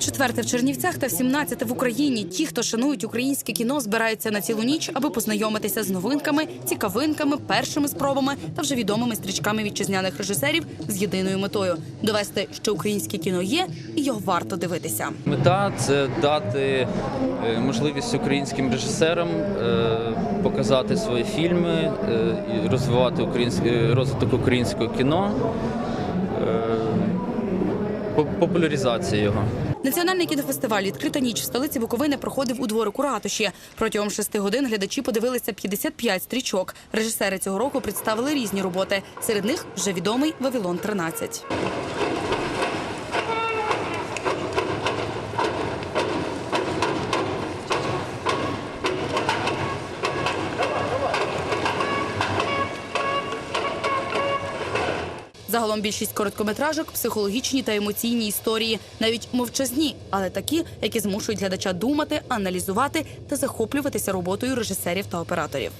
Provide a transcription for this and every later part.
Четверте в Чернівцях та 17 в Україні. Ті, хто шанують українське кіно, збираються на цілу ніч, аби познайомитися з новинками, цікавинками, першими спробами та вже відомими стрічками вітчизняних режисерів з єдиною метою довести, що українське кіно є, і його варто дивитися. Мета це дати е, можливість українським режисерам е, показати свої фільми, е, і розвивати українське розвиток українського кіно, по- популяризація його. Національний кінофестиваль Відкрита ніч в столиці Буковини проходив у дворику ратуші. Протягом шести годин глядачі подивилися 55 стрічок. Режисери цього року представили різні роботи. Серед них вже відомий Вавилон 13 Загалом більшість короткометражок психологічні та емоційні історії, навіть мовчазні, але такі, які змушують глядача думати, аналізувати та захоплюватися роботою режисерів та операторів.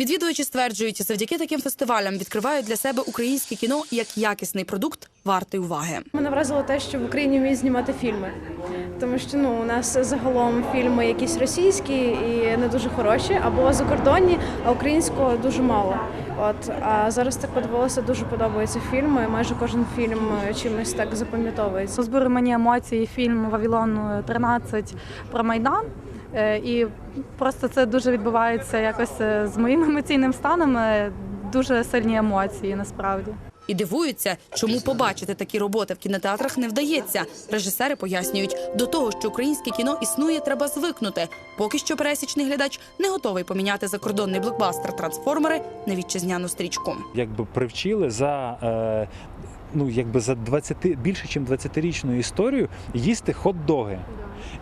Відвідувачі стверджують, завдяки таким фестивалям відкривають для себе українське кіно як якісний продукт, вартий уваги. Мене вразило те, що в Україні вміють знімати фільми, тому що ну у нас загалом фільми якісь російські і не дуже хороші, або закордонні, а українського дуже мало. От а зараз так подивилася, дуже подобаються фільми. Майже кожен фільм чимось так запам'ятовується. Збури мені емоції фільм Вавилон 13 про Майдан. Е, І просто це дуже відбувається якось е, з моїм емоційним станом. е, Дуже сильні емоції насправді. І дивуються, чому побачити такі роботи в кінотеатрах не вдається. Режисери пояснюють, до того, що українське кіно існує, треба звикнути. Поки що пересічний глядач не готовий поміняти закордонний блокбастер трансформери на вітчизняну стрічку. якби привчили за. Ну, якби за 20, більше, ніж 20-річну історію їсти хот-доги.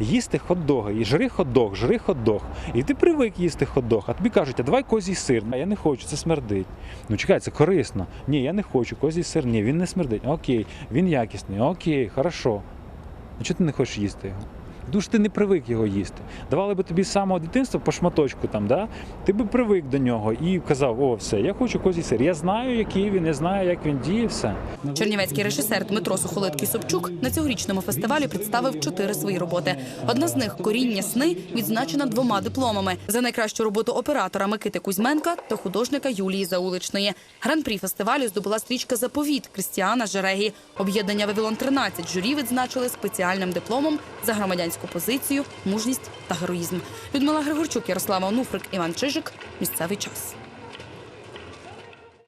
Їсти хот-доги. І жри хот-дог, жри хот-дог. І ти привик їсти хот-дог. А тобі кажуть, а давай козій сир. А я не хочу, це смердить. Ну чекай, це корисно. Ні, я не хочу, козій сир. Ні, він не смердить. Окей, він якісний, окей, хорошо. А чого ти не хочеш їсти його? Що ти не привик його їсти. Давали би тобі з самого дитинства по шматочку там, да? ти би привик до нього і казав, о, все, я хочу козій сир. Я знаю, який він, я знаю, як він діє, все. Чернівецький режисер Дмитро Сухолиткий Собчук на цьогорічному фестивалі представив чотири свої роботи. Одна з них коріння сни відзначена двома дипломами за найкращу роботу оператора Микити Кузьменка та художника Юлії Зауличної. Гран-прі фестивалю здобула стрічка Заповіт Крістіана Жерегі. Об'єднання Вавилон 13 журі відзначили спеціальним дипломом за громадянську позицію, мужність та героїзм. Людмила Григорчук, Ярослава Онуфрик, Іван Чижик. Місцевий час.